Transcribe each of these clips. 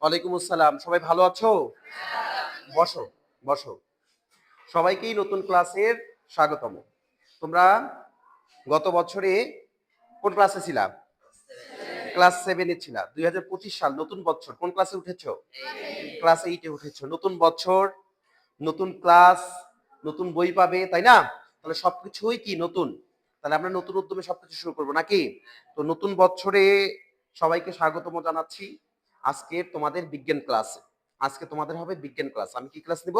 ওয়ালাইকুম আসসালাম। সবাই ভালো আছো? বসো বসো। সবাইকেই নতুন ক্লাসের স্বাগতম। তোমরা গত বছরে কোন ক্লাসে ছিলাম ক্লাস সেভেনে ছিলাম দুই হাজার পঁচিশ সাল, নতুন বছর। কোন ক্লাসে উঠেছো? ক্লাস এইটে উঠেছো। নতুন বছর, নতুন ক্লাস, নতুন বই পাবে, তাই না? তাহলে সবকিছুই কি নতুন? তাহলে আমরা নতুন উদ্যমে সবকিছু শুরু করব নাকি? তো নতুন বছরে সবাইকে স্বাগতম জানাচ্ছি। আজকে তোমাদের বিজ্ঞান ক্লাস। আজকে তোমাদের হবে বিজ্ঞান ক্লাস। আমি কি ক্লাস নিব?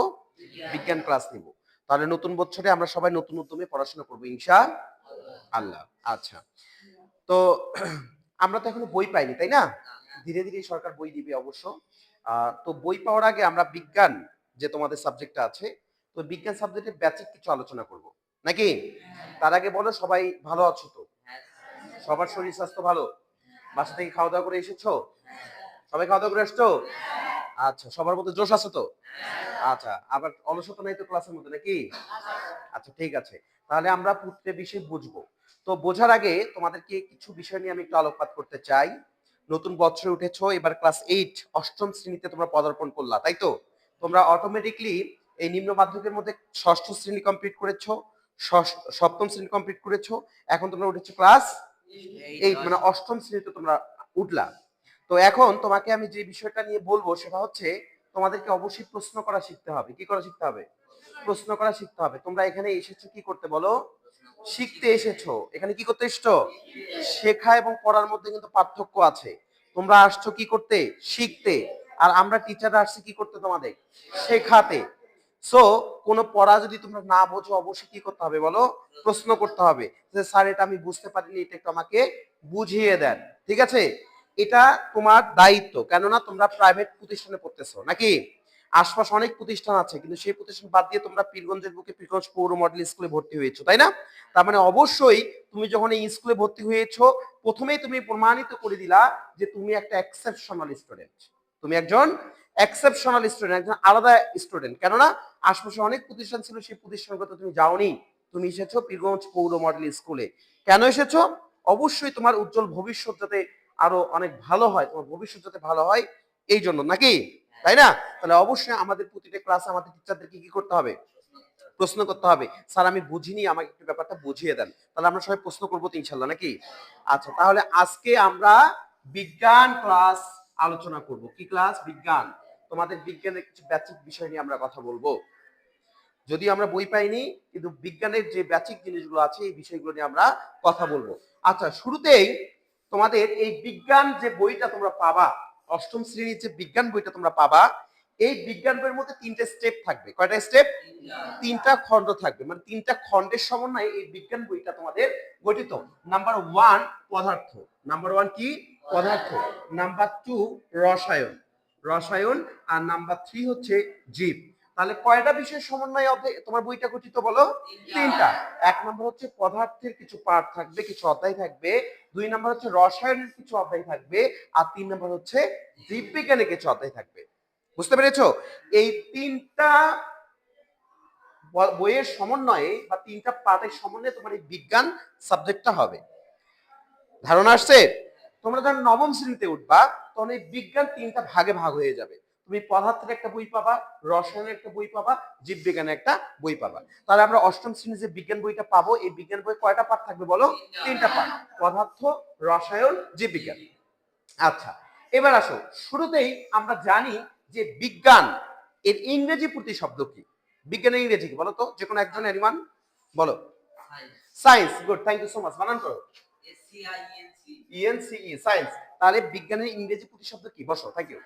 বিজ্ঞান। ক্লাস নিব। তাহলে নতুন বছরে আমরা সবাই নতুন উদ্যমে পড়াশোনা করব ইনশা আল্লাহ। আচ্ছা। তো আমরা তো এখনও বই পাইনি তাই না? ধীরে ধীরে সরকার বই দিবে অবশ্য। আহ, তো বই পাওয়ার আগে আমরা বিজ্ঞান যে তোমাদের সাবজেক্টটা আছে তো বিজ্ঞান সাবজেক্টের বেসিক কিছু আলোচনা করব। নাকি? তার আগে বলো সবাই ভালো আছো তো? সবার শরীর স্বাস্থ্য ভালো? বাসা থেকে খাওয়া দাওয়া করে এসেছ? সবাই খাওয়া দাওয়া করে আসছো? আচ্ছা সবার মধ্যে জোশ আছে তো? আচ্ছা আবার অলসতা নাই তো ক্লাসের মধ্যে নাকি? আচ্ছা ঠিক আছে। তাহলে আমরা প্রত্যেক বিষয় বুঝব। তো বোঝার আগে তোমাদেরকে কিছু বিষয় নিয়ে আমি একটু আলোকপাত করতে চাই। নতুন বছরে উঠেছো এবার ক্লাস এইট অষ্টম শ্রেণীতে তোমরা পদার্পণ করলা তাই তো? তোমরা অটোমেটিকলি এই নিম্ন মাধ্যমিকের মধ্যে ষষ্ঠ শ্রেণি কমপ্লিট করেছ সপ্তম শ্রেণি কমপ্লিট করেছ। এখন তোমরা উঠেছো ক্লাস এইট মানে অষ্টম শ্রেণীতে তোমরা উঠলা। তো এখন তোমাকে আমি যে বিষয়টা নিয়ে বলব সেটা হচ্ছে তোমাদেরকে অবশ্যই প্রশ্ন করা শিখতে হবে। কি করা শিখতে হবে? প্রশ্ন করা শিখতে হবে। তোমরা এখানে এসেছ কি করতে বলো? শিখতে এসেছ। এখানে কি করতে এসছো? শেখা এবং পড়ার মধ্যে কিন্তু পার্থক্য আছে। তোমরা আসছো কি করতে? শিখতে। আর আমরা টিচাররা আসছি কি করতে তোমাদের? শেখাতে। সো কোনো পড়া যদি তোমরা না বোঝো, অবশ্যই কি করতে হবে বলো? প্রশ্ন করতে হবে। যে স্যার, এটা আমি বুঝতে পারিনি, এটা একটু আমাকে বুঝিয়ে দেন। ঠিক আছে? এটা তোমার দায়িত্ব। কেননা তোমরা প্রাইভেট প্রতিষ্ঠানে পড়তেছো, নাকি? আশপাশ অনেক প্রতিষ্ঠান আছে, কিন্তু সেই প্রতিষ্ঠান বাদ দিয়ে তোমরা পীরগঞ্জের বুকে পীরগঞ্জ পৌর মডেল স্কুলে ভর্তি হয়েছো, তাই না? তার মানে অবশ্যই তুমি যখন এই স্কুলে ভর্তি হয়েছো, প্রথমেই তুমি প্রমাণিত করে দিলা যে তুমি একটা এক্সেপশনাল স্টুডেন্ট তুমি একজন এক্সেপশনাল স্টুডেন্ট একজন আলাদা স্টুডেন্ট কেননা আশপাশে অনেক প্রতিষ্ঠান ছিল, সেই প্রতিষ্ঠানগুলোতে তুমি যাওনি। তুমি এসেছ পীরগঞ্জ পৌর মডেল স্কুলে কেন এসেছ? অবশ্যই তোমার উজ্জ্বল ভবিষ্যৎ যাতে আরও অনেক ভালো হয়, তোমার ভবিষ্যৎ যাতে ভালো হয়, এই জন্য, নাকি? তাই না? তাহলে অবশ্যই আমাদের প্রতিটা ক্লাসে আমাদের টিচারদেরকে কি করতে হবে? প্রশ্ন করতে হবে। স্যার, আমি বুঝিনি, আমাকে একটু ব্যাপারটা বুঝিয়ে দেন। তাহলে আমরা সবাই প্রশ্ন করব তো ইনশাল্লাহ, নাকি? আচ্ছা তাহলে আজকে আমরা বিজ্ঞান ক্লাস আলোচনা করব। কি ক্লাস বিজ্ঞান। তোমাদের বিজ্ঞানের কিছু ব্যাচিক বিষয় নিয়ে আমরা কথা বলব। যদি আমরা বই পাইনি, কিন্তু বিজ্ঞানের যে ব্যাচিক জিনিসগুলো আছে, এই বিষয়গুলো নিয়ে আমরা কথা বলব। আচ্ছা শুরুতেই তোমাদের এই বিজ্ঞান যে বইটা তোমরা পাবা, অষ্টম শ্রেণির যে বিজ্ঞান বইটা তোমরা পাবা, এই বিজ্ঞান বইয়ের মধ্যে তিনটে স্টেপ থাকবে। কয়টা স্টেপ তিনটা খণ্ড থাকবে। মানে তিনটা খণ্ডের সমন্বয়ে এই বিজ্ঞান বইটা তোমাদের গঠিত। নাম্বার ওয়ান পদার্থ। নাম্বার ওয়ান কি? পদার্থ। নাম্বার টু রসায়ন। রসায়ন আর নাম্বার থ্রি হচ্ছে জীব। তাহলে কয়টা বিষয়ের সমন্বয়ে তোমার বইটা গঠিত বলো? তিনটা। এক নম্বর হচ্ছে পদার্থের কিছু পার্ট থাকবে কিছু অধ্যায় থাকবে। দুই নম্বর হচ্ছে রসায়নের কিছু অধ্যায় থাকবে। আর তিন নম্বর হচ্ছে জীববিজ্ঞানের কিছু অধ্যায় থাকবে। বুঝতে পেরেছ? এই তিনটা বইয়ের সমন্বয়ে বা তিনটা পার্টের সমন্বয়ে তোমার এই বিজ্ঞান সাবজেক্টটা হবে। ধারণা আসছে? তোমরা যখন নবম শ্রেণীতে উঠবা তখন এই বিজ্ঞান তিনটা ভাগে ভাগ হয়ে যাবে। তুমি পদার্থের একটা বই পাবা রসায়নের একটা বই পাবা জীববিজ্ঞানের একটা বই পাবা। তাহলে আমরা অষ্টম শ্রেণির যে বিজ্ঞান বইটা পাবো এই বিজ্ঞান বই কয়টা পার্ট থাকবে বলো? তিনটা পার্ট পদার্থ রসায়ন জীববিজ্ঞান। আচ্ছা এবার আসো। শুরুতেই আমরা জানি যে বিজ্ঞান এর ইংরেজি প্রতিশব্দ কি? বিজ্ঞানের ইংরেজি কি বলো তো? যে কোনো একজন এনিমান বলো। Science good thank you so much বানান করো। ইএনসিই সায়েন্স তাহলে বিজ্ঞানের ইংরেজি প্রতিশব্দ কি? বসো থ্যাংক ইউ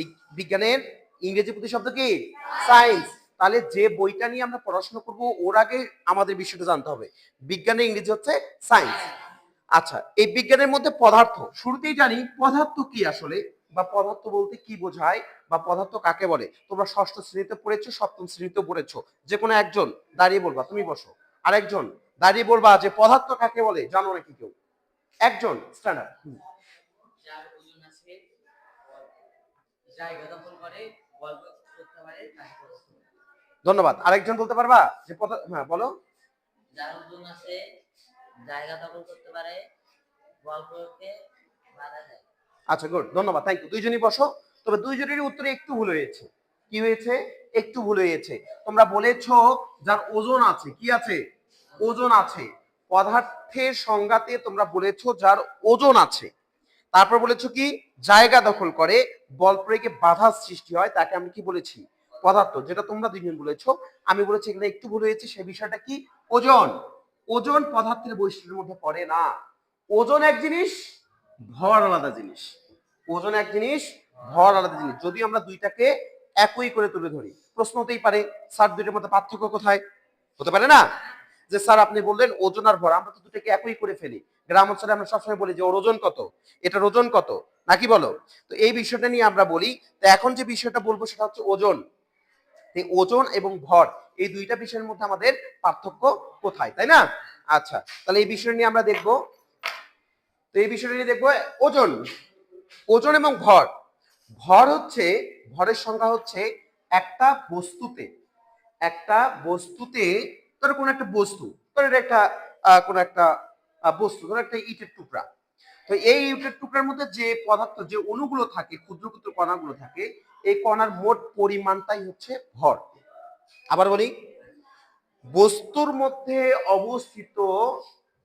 এই বিজ্ঞানের ইংরেজি প্রতিশব্দ কি? সায়েন্স তাহলে যে বইটা নিয়ে আমরা পড়াশোনা করব, ওর আগে আমাদের বিষয়টা জানতে হবে। বিজ্ঞানের ইংরেজি হচ্ছে সায়েন্স আচ্ছা এই বিজ্ঞানের মধ্যে পদার্থ, শুরুতেই জানি পদার্থ কি আসলে? বা পদার্থ বলতে কি বোঝায়? বা পদার্থ কাকে বলে? তোমরা ষষ্ঠ শ্রেণীতে পড়েছো, সপ্তম শ্রেণীতে পড়েছো। যে কোনো একজন, দাঁড়িয়ে বলবা, তুমি বসো। আরেকজন, দাঁড়িয়ে বলবা যে পদার্থ কাকে বলে? জানো নাকি কেউ? একজন স্ট্যান্ডার্ড যার ওজন আছে জায়গা দখল করে বল করতে পারে ধন্যবাদ। আরেকজন বলতে পারবা? যে হ্যাঁ বলো। যার ওজন আছে জায়গা দখল করতে পারে বল বাধা দেয়। আচ্ছা গুড। ধন্যবাদ। থ্যাংক ইউ দুইজনই বসো। তবে দুইজনেরই উত্তরে একটু ভুল হয়েছে। কি হয়েছে? একটু ভুল হয়েছে। তোমরা বলেছ যার ওজন আছে কি আছে? ওজন আছে। পদার্থের সংজ্ঞাতে তোমরা বলেছ যার ওজন আছে। তারপর বলেছ কি? জায়গা দখল করে, বল প্রয়োগে বাধার সৃষ্টি হয়, তাকে আমি কি বলেছি? পদার্থ, যেটা তোমরা দুইজন বলেছ। আমি বলেছি এখানে একটু ভুল হয়েছে সেই বিষয়টা কি? ওজন। ওজন পদার্থের বৈশিষ্ট্যের মধ্যে পড়ে না। ওজন এক জিনিস, ভর আলাদা জিনিস। ওজন এক জিনিস, ভর আলাদা জিনিস। যদি আমরা দুইটাকে একই করে তুলে ধরি, প্রশ্ন হতেই পারে, স্যার, দুইটার মধ্যে পার্থক্য কোথায়? হতে পারে না? যে স্যার আপনি বললেন ওজন আর ভর, আমরা তো দুটাকে একই করে ফেলি। গ্রাম অঞ্চলে আমরা সবসময় বলি যে ওর ওজন কত? এটার ওজন কত? নাকি বলো? তো এই বিষয়টা নিয়ে আমরা বলি, তো এখন যে বিষয়টা বলব সেটা হচ্ছে ওজন। ওজন এবং ভর, এই দুইটা বিষয়ের মধ্যে আমাদের পার্থক্য কোথায়, তাই না? আচ্ছা তাহলে এই বিষয় নিয়ে আমরা দেখব। তো এই বিষয়টা নিয়ে দেখব, ওজন। ওজন এবং ভর। ভর হচ্ছে, ভরের সংখ্যা হচ্ছে একটা বস্তুতে একটা বস্তুতে ধরো কোনো একটা বস্তু, ধরো একটা কোনো একটা বস্তু, ধরো একটা ইটের টুকরা। তো এই ইটের টুকরার মধ্যে যে পদার্থ, যে অণুগুলো থাকে ক্ষুদ্র ক্ষুদ্র কণাগুলো থাকে, এই কণার মোট পরিমাণটাই হচ্ছে ভর। আবার বলি, বস্তুর মধ্যে অবস্থিত,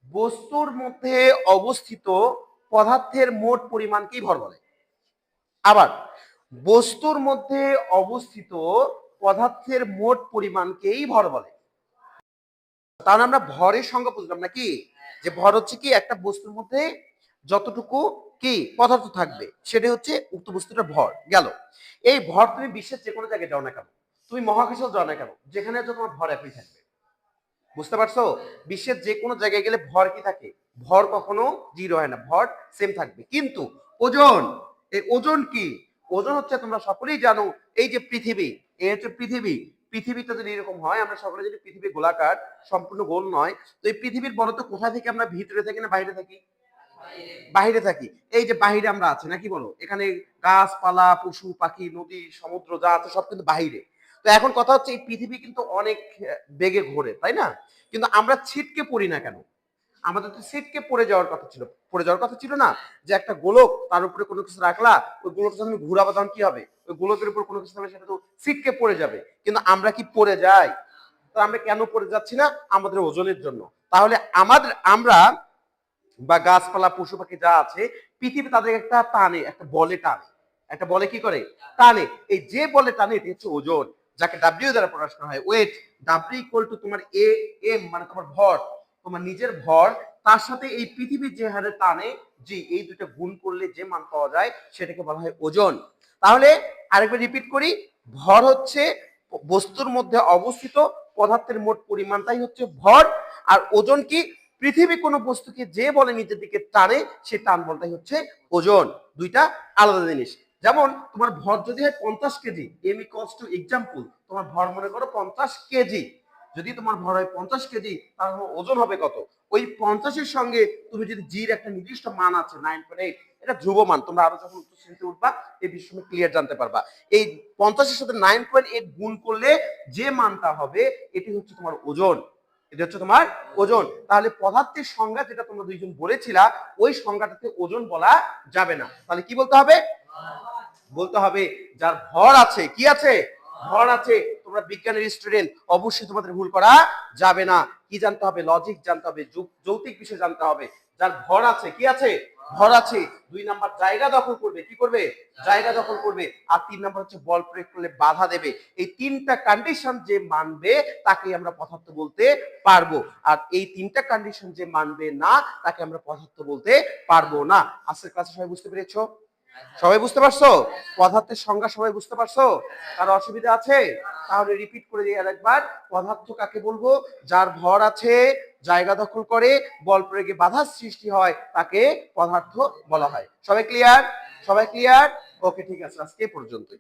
বস্তুর মধ্যে অবস্থিত পদার্থের মোট পরিমাণকেই ভর বলে। আবার, বস্তুর মধ্যে অবস্থিত পদার্থের মোট পরিমাণকেই ভর বলে। তাহলে আমরা ভরের সংজ্ঞা বুঝলাম নাকি? যে ভর হচ্ছে কি একটা বস্তুর মধ্যে যতটুকু কি পদার্থ থাকবে সেটা হচ্ছে উক্ত বস্তুটা ভর। গেল। এই ভর তুমি বিশ্বের যে কোনো জায়গায় যাও না কেন, তুমি মহাকাশেও যাও না কেন, যেখানে যাও তোমার ভর একই থাকবে। বুঝতে পারছ? বিশ্বের যে কোনো জায়গায় গেলে ভর কি থাকে? ভর কখনো জিরো হয় না, ভর সেম থাকবে। কিন্তু ওজন, এই ওজন কি? ওজন হচ্ছে তোমরা সকলেই জানো, এই যে পৃথিবী, এই হচ্ছে পৃথিবী পৃথিবীটা যদি এরকম হয়, আমরা সকলে যদি পৃথিবী গোলাকার, সম্পূর্ণ গোল নয়। তো এই পৃথিবীর বড় তো কোথা থেকে আমরা ভিতরে থাকি না বাইরে থাকি? বাইরে থাকি। এই যে বাহিরে আমরা আছি নাকি বলো? এখানে গাছপালা, পশু, পাখি, নদী, সমুদ্র, যা আছে সব কিন্তু বাহিরে। তো এখন কথা হচ্ছে, এই পৃথিবী কিন্তু অনেক বেগে ঘোরে, তাই না? কিন্তু আমরা ছিটকে পড়ি না কেন? আমাদের তো ছিটকে পড়ে যাওয়ার কথা ছিল। পড়ে যাওয়ার কথা ছিল না যে একটা গোলক তার উপরে কোনো কিছু রাখলা, ওই গোলকটা যখন ঘুরাবো তখন কি হবে? ওই গোলকের উপর কোনো কিছু থাকলে সেটা তো ছিটকে পড়ে যাবে। কিন্তু আমরা কি পড়ে যাই? আমরা কেন পড়ে যাচ্ছি না? আমাদের ওজনের জন্য। তাহলে আমাদের, আমরা বা গাছপালা, পশু পাখি যা আছে, পৃথিবী তাদের একটা টানে, একটা বলে টানে। একটা বলে কি করে? টানে। এই যে বলে টানে, এটি হচ্ছে ওজন, যাকে ডাব্লিউ দ্বারা প্রকাশ করা হয়। ওয়েট ডাব্লিউ ইকুয়াল টু তোমার এ এম মানে তোমার ভর। তোমার নিজের ভর, তার সাথে এই পৃথিবীর যে হারে টানে, জি, এই দুটো গুণ করলে যে মান পাওয়া যায়, সেটাকে বলা হয় ওজন। তাহলে আরেকবার রিপিট করি, ভর হচ্ছে বস্তুর মধ্যে অবস্থিত পদার্থের মোট পরিমাণটাই হচ্ছে ভর। আর ওজন কি? পৃথিবী কোনো বস্তুকে যে বলে নিজের দিকে টানে, সে টান বলটাই হচ্ছে ওজন। দুইটা আলাদা জিনিস। যেমন, তোমার ভর যদি হয় পঞ্চাশ KG M equals to example তোমার ভর মনে করো পঞ্চাশ কেজি। যদি তোমার ভর হয় পঞ্চাশ কেজি, তাহলে ওজন হবে কত? ওই পঞ্চাশের সঙ্গে তুমি যদি জির একটা নির্দিষ্ট মান আছে নাইন পয়েন্ট এইট এটা ধ্রুব মান, তোমরা আরও যখন উচ্চ শ্রেণীতে উঠবা, এই বিষয়ে ক্লিয়ার জানতে পারবা। এই পঞ্চাশের সাথে নাইন পয়েন্ট এইট গুণ করলে যে মানটা হবে, এটি হচ্ছে তোমার ওজন। এটা হচ্ছে তোমার ওজন। তাহলে পদার্থের সংজ্ঞা যেটা তোমরা দুইজন বলেছিলা, ওই সংজ্ঞাটাতে ওজন বলা যাবে না। তাহলে কি বলতে হবে? বলতে হবে, যার ভর আছে, কি আছে? ভর আছে। তোমরা বিজ্ঞানের স্টুডেন্ট অবশ্যই তোমাদের ভুল করা যাবে না। কি জানতে হবে? লজিক জানতে হবে, যৌ- যৌক্তিক বিষয় জানতে হবে। যার ভর আছে, কি আছে? ভর আছে। দুই নাম্বার জায়গা দখল করবে, কি করবে? জায়গা দখল করবে। আর তিন নাম্বার হচ্ছে বল প্রয়োগ করলে বাধা দেবে। এই তিনটা কন্ডিশন যে মানবে তাকে আমরা পদার্থ বলতে পারব। আর এই তিনটা কন্ডিশন যে মানবে না, তাকে আমরা পদার্থ বলতে পারব না। আজকের ক্লাসে সবাই বুঝতে পেরেছ? সবাই বুঝতে পারছ? পদার্থের সংজ্ঞা সবাই বুঝতে পারছ? তার অসুবিধা আছে? তাহলে রিপিট করে দিই আরেকবার। পদার্থ কাকে বলব? যার ভর আছে, জায়গা দখল করে, বল প্রয়োগে বাধার সৃষ্টি হয়, তাকে পদার্থ বলা হয়। সবাই ক্লিয়ার সবাই ক্লিয়ার ওকে ঠিক আছে, আজকে পর্যন্তই।